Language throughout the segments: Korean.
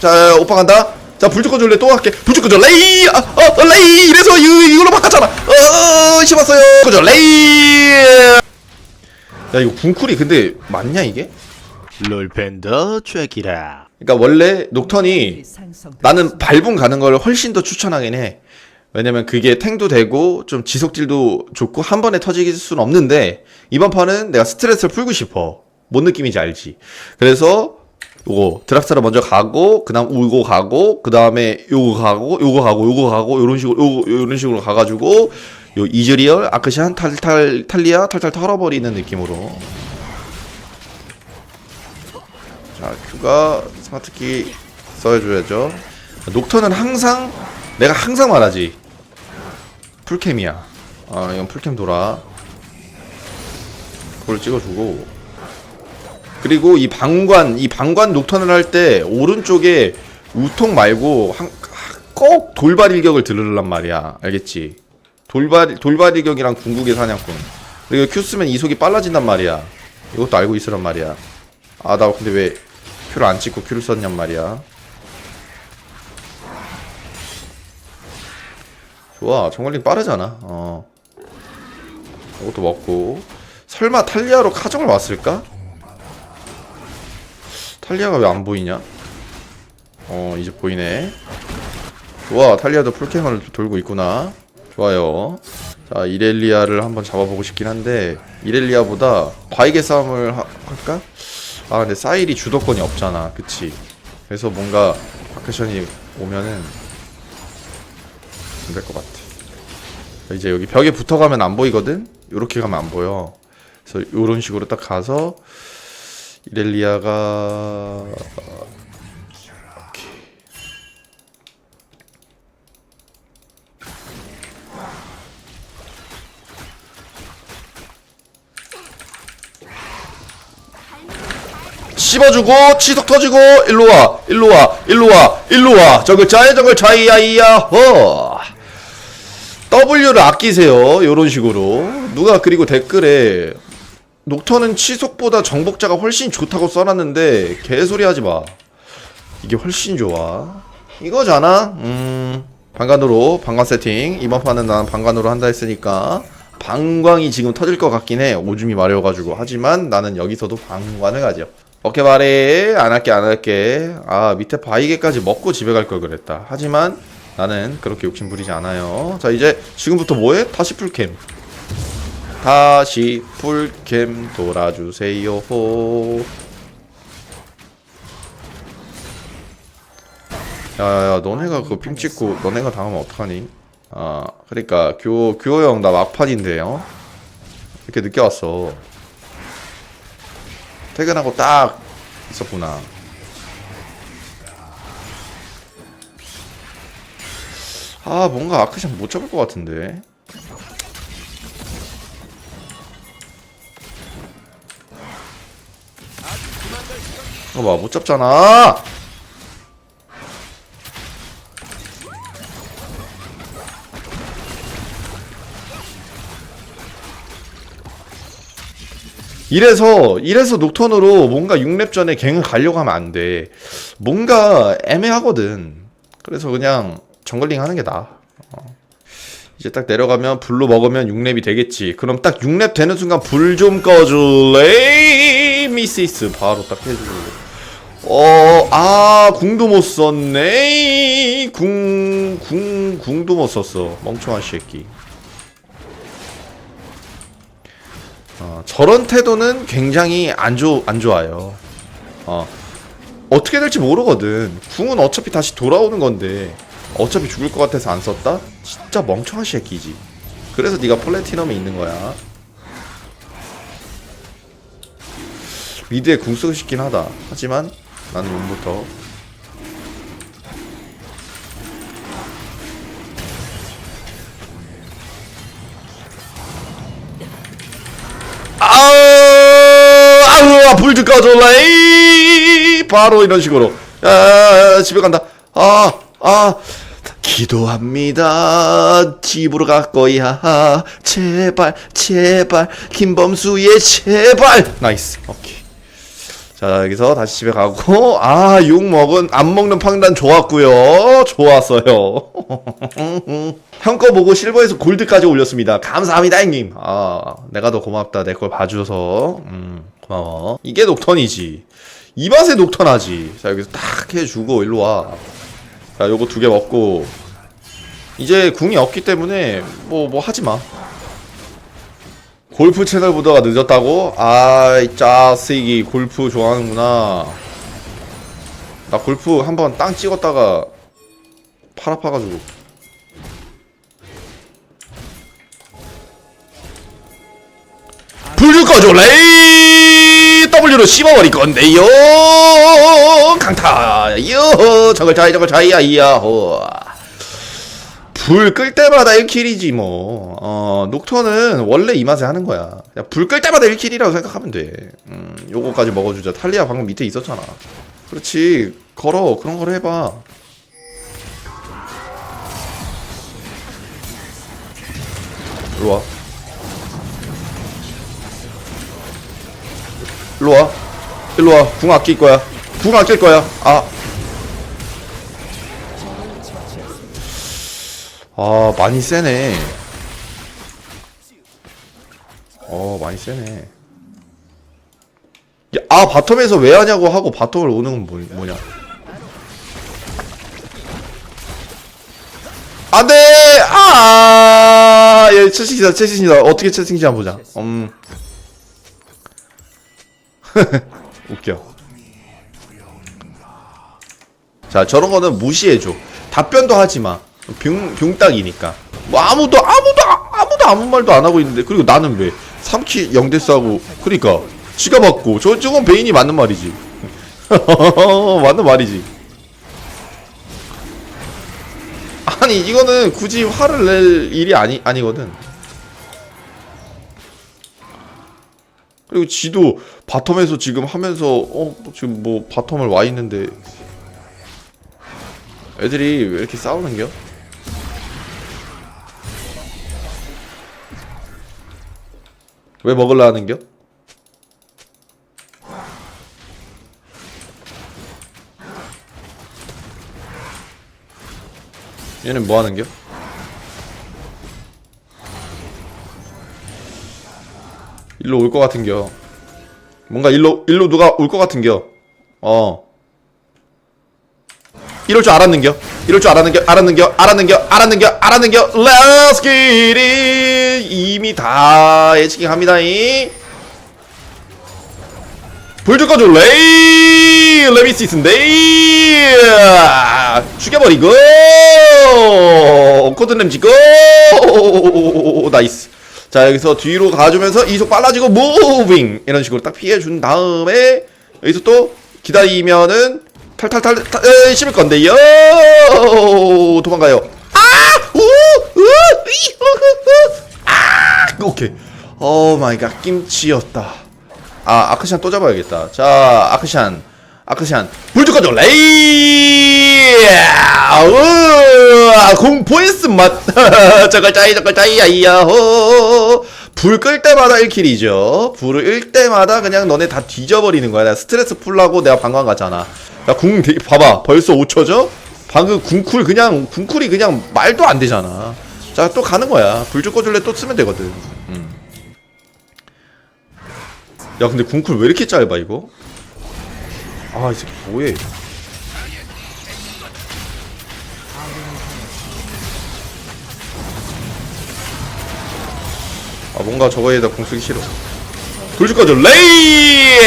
자 오빠 간다. 자 불쭉 꺼줄래. 또 할게. 불쭉 꺼줘 레이! 아, 어, 어, 레이! 이래서 이, 이걸로 바꿨잖아. 어 씹었어요. 꺼줘 레이! 야 이거 궁쿨이 근데 맞냐 이게? 롤팬더 트랙이라. 그러니까 원래 녹턴이 나는 밟음 가는 걸 훨씬 더 추천하긴 해. 왜냐면 그게 탱도 되고 좀 지속질도 좋고 한 번에 터질 수는 없는데 이번 판은 내가 스트레스를 풀고 싶어. 뭔 느낌인지 알지. 그래서 요거 드락사를 먼저 가고 그다음 우고 가고 그다음에 요거 가고 요거 가고 요거 가고 요런 식으로 요거 요런 식으로 가 가지고 요 이즈리얼 아크시안 탈탈 탈리아 탈탈 털어버리는 느낌으로 자, 큐가 스마트키 써줘야죠. 녹턴은 항상 내가 항상 말하지. 풀캠이야. 아, 이건 풀캠 돌아. 그걸 찍어주고. 그리고 이 방관, 이 방관 녹턴을 할 때 오른쪽에 우통 말고 한, 꼭 돌발 일격을 들으란 말이야. 알겠지? 돌발 돌발 일격이랑 궁극의 사냥꾼. 그리고 큐 쓰면 이속이 빨라진단 말이야. 이것도 알고 있으란 말이야. 아, 나 근데 왜 큐를 안 찍고 큐를 썼냔 말이야. 좋아, 정글링 빠르잖아. 어. 이것도 먹고. 설마 탈리아로 카정을 왔을까? 탈리아가 왜 안 보이냐? 어, 이제 보이네. 좋아, 탈리아도 풀캠을 돌고 있구나. 좋아요. 자, 이렐리아를 한번 잡아보고 싶긴 한데, 이렐리아보다 바이게 싸움을 하- 할까? 아 근데 사일이 주도권이 없잖아 그치 그래서 뭔가 바크션이 오면은 안 될 것 같아 이제 여기 벽에 붙어가면 안 보이거든 요렇게 가면 안 보여 그래서 요런 식으로 딱 가서 이렐리아가. 씹어주고 치석 터지고 일로와 일로와 일로와 일로와. 저글차에 저글차 이야이야. 허. W를 아끼세요. 요런 식으로. 누가 그리고 댓글에 녹턴은 치속보다 정복자가 훨씬 좋다고 써놨는데 개소리 하지 마. 이게 훨씬 좋아. 이거잖아. 음 방관으로 방관 세팅. 이번 판은 난 방관으로 한다 했으니까 방광이 지금 터질 것 같긴 해. 오줌이 마려워가지고. 하지만 나는 여기서도 방관을 가죠 오케이 말해 안 할게 안 할게. 아 밑에 바이게까지 먹고 집에 갈 걸 그랬다. 하지만 나는 그렇게 욕심 부리지 않아요. 자 이제 지금부터 뭐해? 다시 풀캠 다시 풀캠 돌아주세요. 호. 야야야 너네가 그 핑 찍고 너네가 당하면 어떡하니? 아 그러니까 규호 규호 형 나 막판인데요. 이렇게 늦게 왔어. 퇴근하고 딱 있었구나. 아 뭔가 아크샷 못 잡을 것 같은데 어봐 못 잡잖아 이래서 이래서 녹턴으로 뭔가 6렙 전에 갱을 가려고 하면 안 돼. 뭔가 애매하거든. 그래서 그냥 정글링 하는 게 나아. 어. 이제 딱 내려가면 불로 먹으면 6렙이 되겠지. 그럼 딱 6렙 되는 순간 불 좀 꺼줄래? 미시스 바로 딱 해주고. 어, 아, 궁도 못 썼네. 궁, 궁, 궁도 못 썼어. 멍청한 새끼. 어, 저런 태도는 굉장히 안, 좋, 안 좋아요. 어, 어떻게 될지 모르거든. 궁은 어차피 다시 돌아오는 건데, 어차피 죽을 것 같아서 안 썼다? 진짜 멍청한 새끼지. 그래서 네가 플래티넘에 있는 거야. 미드에 궁 쓰고 싶긴 하다. 하지만 나는 용부터. 아우 아우 아, 불좀 꺼줄래 바로 이런 식으로. 야, 집에 간다. 아아 기도합니다. 집으로 갈 거야 제발 제발. 김범수의 제발. 나이스. 오케이 자 여기서 다시 집에 가고 아욕 먹은 안 먹는 판단 좋았고요. 좋았어요. 형 거 보고 실버에서 골드까지 올렸습니다. 감사합니다 형님. 아 내가 더 고맙다. 내 걸 봐줘서. 음 고마워. 이게 녹턴이지. 이 맛에 녹턴하지. 자 여기서 딱 해주고 일로 와자 요거 두 개 먹고. 이제 궁이 없기 때문에 뭐뭐 하지마 골프 채널 보다가 늦었다고? 아이 짜식이 골프 좋아하는구나. 나 골프 한번 땅 찍었다가 팔 아파가지고. 불 꺼줘 레이! W로 씹어버릴 건데요. 강타 요. 저걸 자이 저걸 자이야 이야호 불 끌 때마다 1킬이지 뭐. 어, 녹턴은 원래 이 맛에 하는 거야. 불 끌 때마다 1킬이라고 생각하면 돼. 음, 요거까지 먹어주자. 탈리아 방금 밑에 있었잖아. 그렇지. 걸어. 그런 걸 해봐. 일로 와. 일로 와. 일로 와. 궁 아낄 거야. 궁 아낄 거야. 아. 아 많이 세네. 어 많이 세네. 야, 아 바텀에서 왜 하냐고 하고 바텀을 오는 건 뭐, 뭐냐? 안돼! 아예 채팅이다 채팅이다. 어떻게 채팅인지 한번 보자. 음. 웃겨. 자 저런 거는 무시해줘. 답변도 하지마 병, 병딱이니까. 뭐 아무도 아무도 아무도 아무 말도 안 하고 있는데 그리고 나는 왜? 3키 0대 싸고 그니까 지가 맞고 저 저건 베인이 맞는 말이지. 맞는 말이지. 아니 이거는 굳이 화를 낼 일이 아니 아니거든. 그리고 지도 바텀에서 지금 하면서 어 지금 뭐 바텀을 와 있는데. 애들이 왜 이렇게 싸우는겨? 왜 먹을라 하는겨? 얘는 뭐 하는겨? 일로 올 것 같은겨. 뭔가 일로 일로 누가 올 것 같은겨. 어. 이럴 줄 알았는겨. 이럴 줄 알았는겨. 알았는겨. 알았는겨. 알았는겨. 알았는겨. Let's get it. 이미 다 예측합니다잉. 불좀 꺼줘 레이! 레미시스인데 죽여버리고! 코드램 찍고! 나이스. 자 여기서 뒤로 가주면서 이속 빨라지고 무빙! 이런 식으로 딱 피해준 다음에 여기서 또 기다리면은 탈탈탈 탈, 에, 씹을 건데요! 도망가요. 아 우우우아 오케이. 오 마이 갓 김치였다. 아 아크샨 또 잡아야겠다. 자 아크샨 아크샨 꺼줘 레이! 아우 공포했음 맛. 저걸 짜이 저걸 짜이 야 이야호. 불 끌 때마다 1킬이죠. 불을 끌 때마다 그냥 너네 다 뒤져버리는 거야. 내가 스트레스 풀라고 내가 방광 갔잖아. 야궁 봐봐. 벌써 5초죠? 방금 궁쿨 그냥 궁쿨이 그냥 말도 안 되잖아 자 또 가는 거야. 불좀 꺼줄래? 또 쓰면 되거든. 음. 야 근데 궁쿨 왜 이렇게 짧아 이거? 아 이 새끼 뭐해? 아 뭔가 저거에다 궁 쓰기 싫어. 불줄 꺼줘 레이!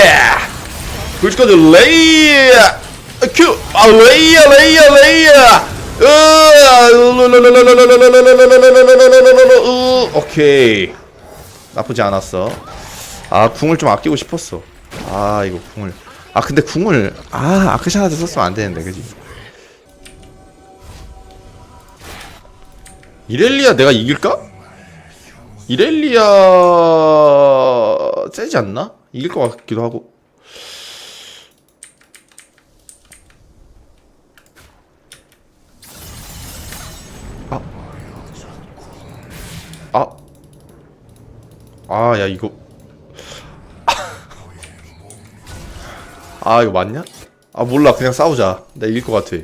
불줄 꺼줘 레이! 큐아 레이야 레이야 레이야! 으 오케이. 나쁘지 않았어. 아 궁을 좀 아끼고 싶었어. 아 이거 궁을. 아 근데 궁을 아 아크샤나한테 썼으면 안 되는데 그지? 이렐리아 내가 이길까? 이렐리아 세지 않나? 이길 것 같기도 하고 아. 아, 야, 이거. 아 이거 맞냐? 아 몰라 그냥 싸우자 나 이길 것 같아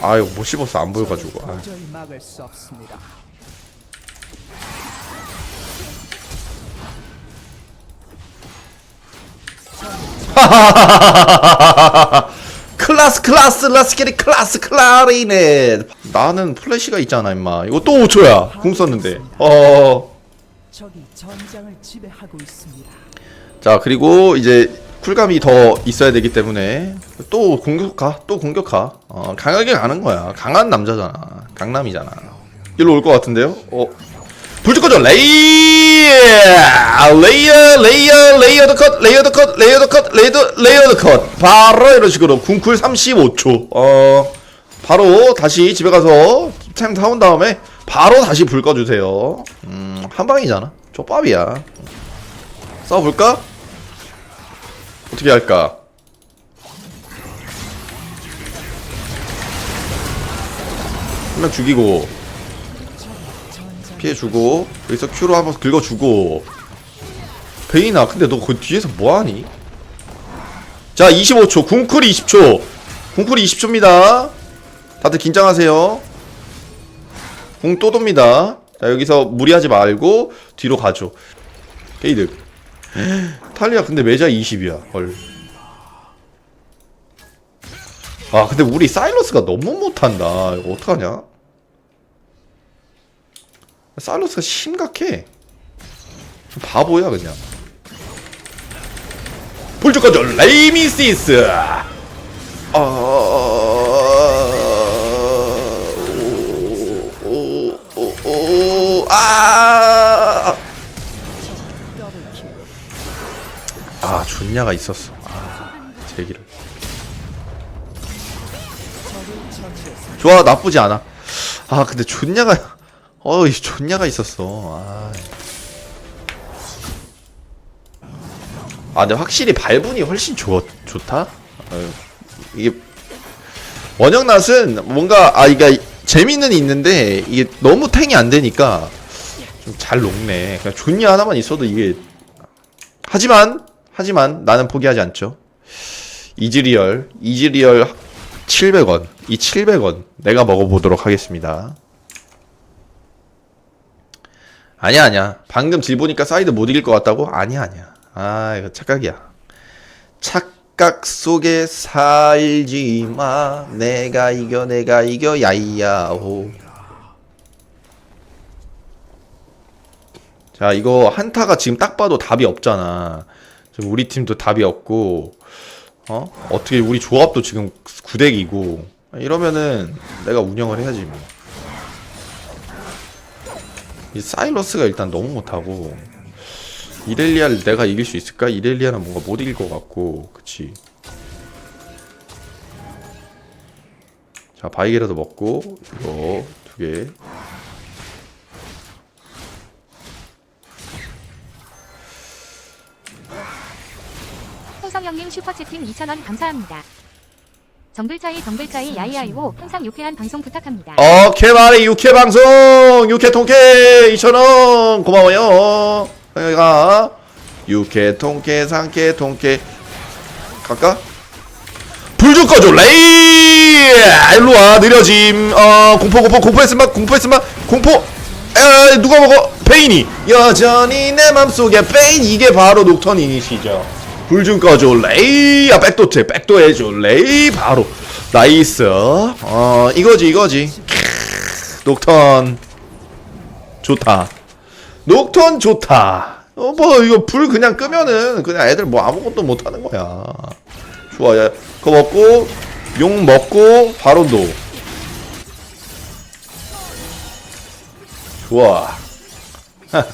아 이거 못 씹었어 안 보여가지고 아. 클라스 클라스 라스케리 클라스 클라리넷. 나는 플래시가 있잖아 임마. 이거 또 5초야. 궁 썼는데. 어자 적이 전장을 지배하고 있습니다. 그리고 이제 쿨감이 더 있어야 되기 때문에 또 공격 가또 공격 가 어, 강하게 가는 거야. 강한 남자잖아. 강남이잖아. 일로 올 것 같은데요? 어 불쭉 꺼져 레이 레이어 레이어 레이어드 컷 레이어드 컷 레이어드 컷 레이어드 레이어드 컷. 바로 이런 식으로 궁쿨 35초. 어 바로 다시 집에 가서 템 사온 다음에 바로 다시 불 꺼주세요. 음 한 방이잖아. 족밥이야. 싸워볼까? 어떻게 할까? 한 명 죽이고 피해주고 여기서 Q로 한번 긁어주고. 베이나 근데 너 그 뒤에서 뭐하니? 자 25초 궁쿨 20초. 궁쿨 20초입니다. 다들 긴장하세요. 궁 또 돕니다. 자 여기서 무리하지 말고 뒤로 가죠. 게이드. 탈리아 근데 매자 20이야. 헐. 아 근데 우리 사일러스가 너무 못한다. 이거 어떡하냐 사일러스가 심각해. 좀 바보야 그냥. 불주까지 레이미시스! 아... 오, 아... 더블킬. 아 존냐가 있었어. 아 제기를. 좋아 나쁘지 않아. 아 근데 존냐가 어이 존냐가 있었어. 아. 아 근데 확실히 발분이 훨씬 좋, 좋다? 어휴, 이게 원형낫은 뭔가 아 이게 재미는 있는데 이게 너무 탱이 안 되니까 좀 잘 녹네. 그냥 존냐 하나만 있어도 이게 하지만 하지만 나는 포기하지 않죠. 이즈리얼 이즈리얼 700원 이 700원 내가 먹어보도록 하겠습니다 아니야 아니야. 방금 질 보니까 사이드 못 이길 것 같다고? 아니야 아니야. 아 이거 착각이야. 착각 속에 살지 마. 내가 이겨 내가 이겨. 야이야호. 자 이거 한타가 지금 딱 봐도 답이 없잖아. 지금 우리 팀도 답이 없고 어? 어떻게 우리 조합도 지금 구덱이고. 이러면은 내가 운영을 해야지 뭐. 이 사일러스가 일단 너무 못하고 이렐리아를 내가 이길 수 있을까? 이렐리아는 뭔가 못 이길 것 같고 그치 자 바이게라도 먹고 이거 두개 홍성영님 슈퍼채팅 2,000원 감사합니다. 정글차이 정글차이 야이아이오 항상 유쾌한 방송 부탁합니다. 오케이 말이 육회 방송! 육회 통쾌! 2,000원! 고마워요. 여기가 육회 통쾌 상쾌 통쾌. 갈까? 불좀 꺼줘 레이! 일로와 느려짐. 어 공포 공포 공포했으면 공포했으면 공포! 에 누가 먹어? 페인이. 여전히 내 맘속에 페인 이게 바로 녹턴이시죠. 불 좀 꺼줘 레이 아 백도체 백도 해줘 레이 바로. 나이스. 어 이거지 이거지. 캬, 녹턴. 좋다. 녹턴 좋다. 어 뭐 이거 불 그냥 끄면은 그냥 애들 뭐 아무것도 못하는 거야. 좋아 야 그거 먹고 용 먹고 바로 노 좋아.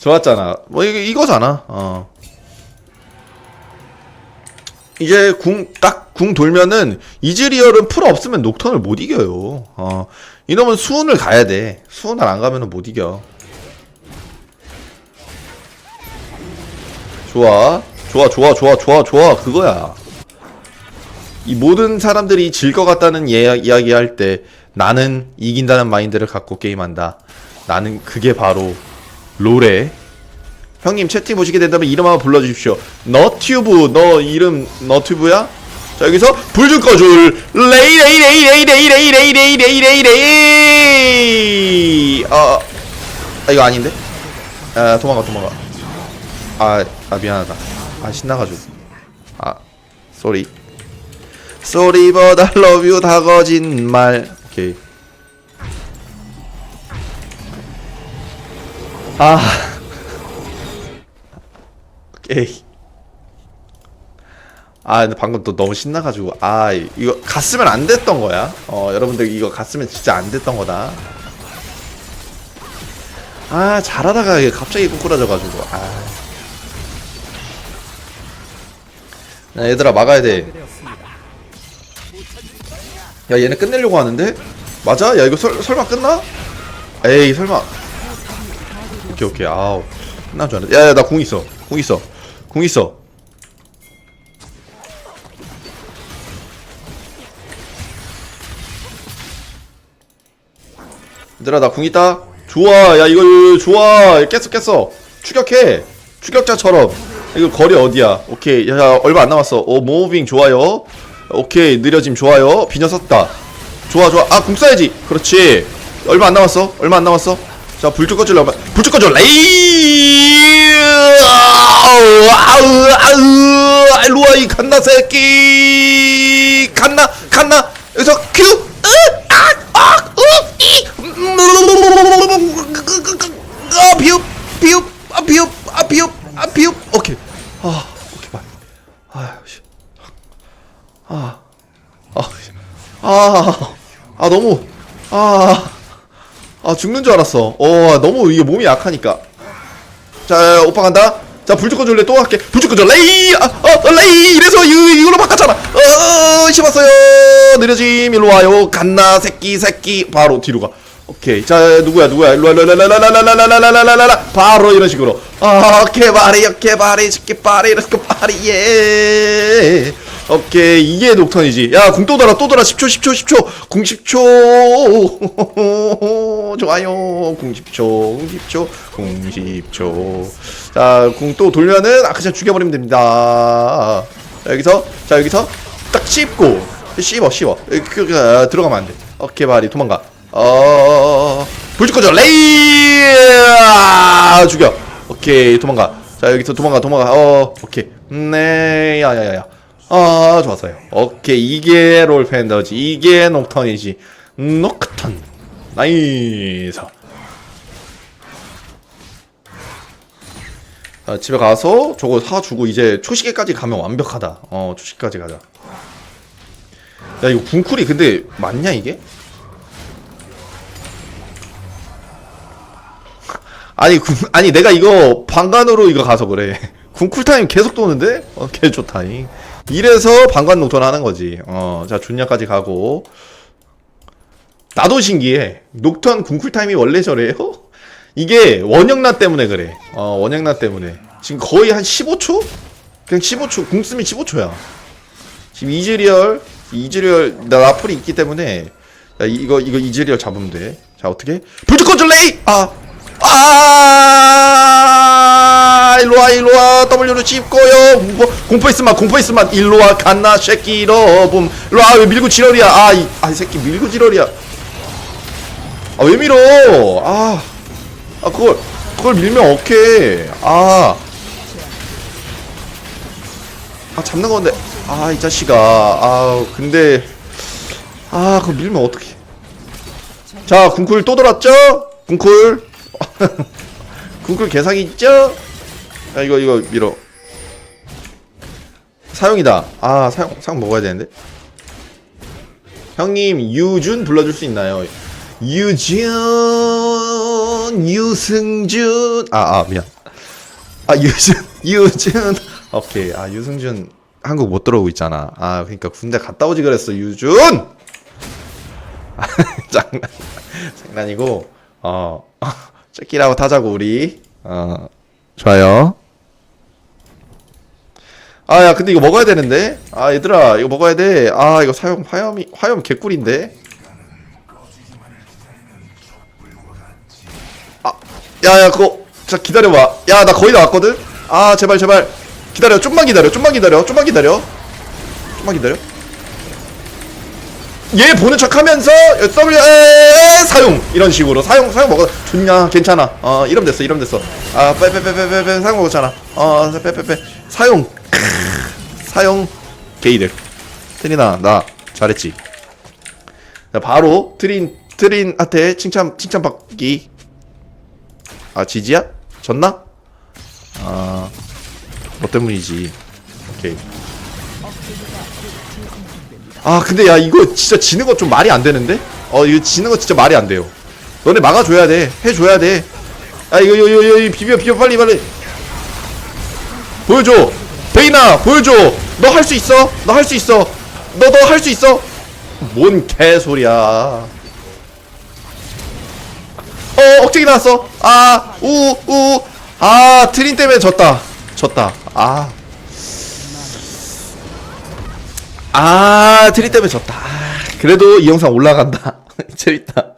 좋았잖아. 뭐 이거 이거잖아. 어 이제 궁 딱 궁 돌면은 이즈리얼은 풀 없으면 녹턴을 못 이겨요. 어 이놈은 수훈을 가야 돼. 수훈을 안 가면은 못 이겨. 좋아, 좋아, 좋아, 좋아, 좋아, 좋아. 그거야. 이 모든 사람들이 질 것 같다는 예, 이야기할 때 나는 이긴다는 마인드를 갖고 게임한다. 나는 그게 바로 롤의 형님 채팅 보시게 된다면 이름 한번 불러주십시오. 너튜브 너 이름 너튜브야? 자 여기서 불 좀 꺼줄 레이 레이 레이 레이 레이 레이 레이 레이 레이 레이 레이 아, 아 이거 아닌데? 아 도망가 도망가 아, 아 미안하다 아 신나가지고 아 쏘리 쏘리 but I 다 거짓말 오케이 아 오케이. 아 근데 방금 또 너무 신나가지고 아 이거 갔으면 안 됐던 거야. 어 여러분들 이거 갔으면 진짜 안 됐던 거다. 아 잘하다가 갑자기 꼬꾸라져가지고 아. 야, 얘들아 막아야 돼 야 얘네 끝내려고 하는데? 맞아? 야 이거 설, 설마 끝나? 에이 설마. 오케이 오케이. 아우 끝난 줄 알았는데 야야 나궁 있어. 궁 있어 궁 있어. 얘들아 나 궁 있다. 좋아. 야 이거 이거 좋아. 깼어 깼어. 추격해. 추격자처럼. 이거 거리 어디야? 오케이. 야 얼마 안 남았어. 오 모빙 좋아요. 오케이. 느려짐 좋아요. 비녀 썼다. 좋아 좋아. 아궁 쏴야지. 그렇지. 얼마 안 남았어. 얼마 안 남았어. 자불좀 꺼줄래? 불좀 꺼줘 레이 아우 아우 아우. 일로와 이 갓나 새끼. 갓나 갓나. 여기서 큐. 으, 아, 아, 아 비읍 비읍 아 비읍 아 비읍 아 비읍. 오케이. 아 오케이 봐 아씨. 아, 아, 아, 아, 너무, 아, 아, 죽는 줄 알았어. 어, 너무 이게 몸이 약하니까. 자, 오빠 간다. 자, 불죽 꺼줄래? 또 할게. 불죽 꺼줘. 레이! 아, 어, 레이! 이래서 이, 이걸로 바꿨잖아. 어, 씹었어요. 느려짐. 일로 와요. 갓나, 새끼, 새끼. 바로 뒤로 가. 오케이. 자, 누구야, 누구야. 일로 와. 바로 이런 식으로. 아, 개발이, 개발이, 개발이, 개발이, 예. 오케이 이게 녹턴이지 야궁 또 돌아 또 돌아 10초 10초 10초 궁 10초 좋아요 궁 10초 궁 10초 궁 10초. 자 궁 또 돌면은 아 그냥 죽여버리면 됩니다. 자 여기서 자 여기서 딱 씹고 씹어 씹어. 여기 그, 그, 아, 들어가면 안 돼. 오케이 말이 도망가. 어 불빛 꺼져. 레이! 아, 죽여. 오케이 도망가. 자 여기서 도망가 도망가. 어 오케이. 네 야 야 야 야. 아 좋았어요. 오케이 이게 롤 팬더지. 이게 녹턴이지. 녹턴 나이스. 아, 집에 가서 저거 사주고 이제 초시계까지 가면 완벽하다. 어 초시계까지 가자. 야 이거 궁쿨이 근데 맞냐 이게? 아니 궁, 아니 내가 이거 방간으로 이거 가서 그래. 궁쿨 타임 계속 도는데? 어, 개 좋다잉. 이래서 방관 녹턴 하는 거지. 어자 존야까지 가고 나도 신기해 녹턴 궁쿨 타임이 원래 저래요? 이게 원형나 때문에 그래 어 원형나 때문에 지금 거의 한 15초? 그냥 15초 궁 쓰면 15초야 지금 이즈리얼 이즈리얼 나 라플이 있기 때문에 야, 이거 이거 이즈리얼 잡으면 돼 자 어떻게 불트 컨트롤레이 아 아, 일로와, 일로와, W로 찝고요. 뭐, 공포 있으면, 공포 있으면, 일로와, 갓나, 새끼, 러붐. 일로와, 왜 밀고 지랄이야. 아, 이, 아, 이 새끼, 밀고 지랄이야. 아, 왜 밀어? 아, 아, 그걸, 그걸 밀면 어케 아. 아, 잡는 건데. 아, 이 자식아. 아, 근데. 아, 그거 밀면 어떡해. 자, 궁쿨 또 돌았죠? 궁쿨. 개사기 있죠? 야 이거 이거 밀어 사용이다 아 사용 사용 먹어야 되는데 형님 유준 불러줄 수 있나요? 유준 유승준. 아아 미안. 아 유준 유준. 오케이. 아 유승준 한국 못 들어오고 있잖아. 아 그러니까 군대 갔다 오지 그랬어 유준! 장난 장난이고. 어 체키라고 타자고 우리. 어 좋아요. 아, 야, 근데 이거 먹어야 되는데? 아, 얘들아, 이거 먹어야 돼. 아, 이거 사용, 화염이, 화염 개꿀인데? 야, 야, 그거, 자, 기다려봐. 야, 나 거의 다 왔거든? 아, 제발, 제발. 기다려, 좀만 기다려, 좀만 기다려, 좀만 기다려. 좀만 기다려. 얘 보는 척 하면서, W, 에, 사용! 이런 식으로. 사용, 사용 먹어. 좋냐, 괜찮아. 어, 이러면 됐어, 이러면 됐어. 아, 빼, 빼, 빼, 빼, 빼, 빼, 사용 먹었잖아. 어, 빼, 빼, 빼. 사용. 사용 게이들 트린아 나 잘했지 자 바로 트린 트린한테 칭찬 칭찬 받기 아 지지야? 졌나? 아뭐 때문이지. 오케이. 아 근데 야 이거 진짜 지는 거 좀 말이 안 되는데? 어 이거 지는 거 진짜 말이 안 돼요. 너네 막아줘야 돼. 해줘야 돼아 이거 이거, 이거 비벼 비벼 빨리 빨리. 보여줘. 베이나 보여줘. 너 할 수 있어? 너 할 수 있어? 너 너 할 수 있어? 뭔 개소리야 어 억제기 나왔어 아 우 우 아 트린 때문에 졌다 졌다 아 아, 트린 때문에 졌다. 아, 그래도 이 영상 올라간다. 재밌다.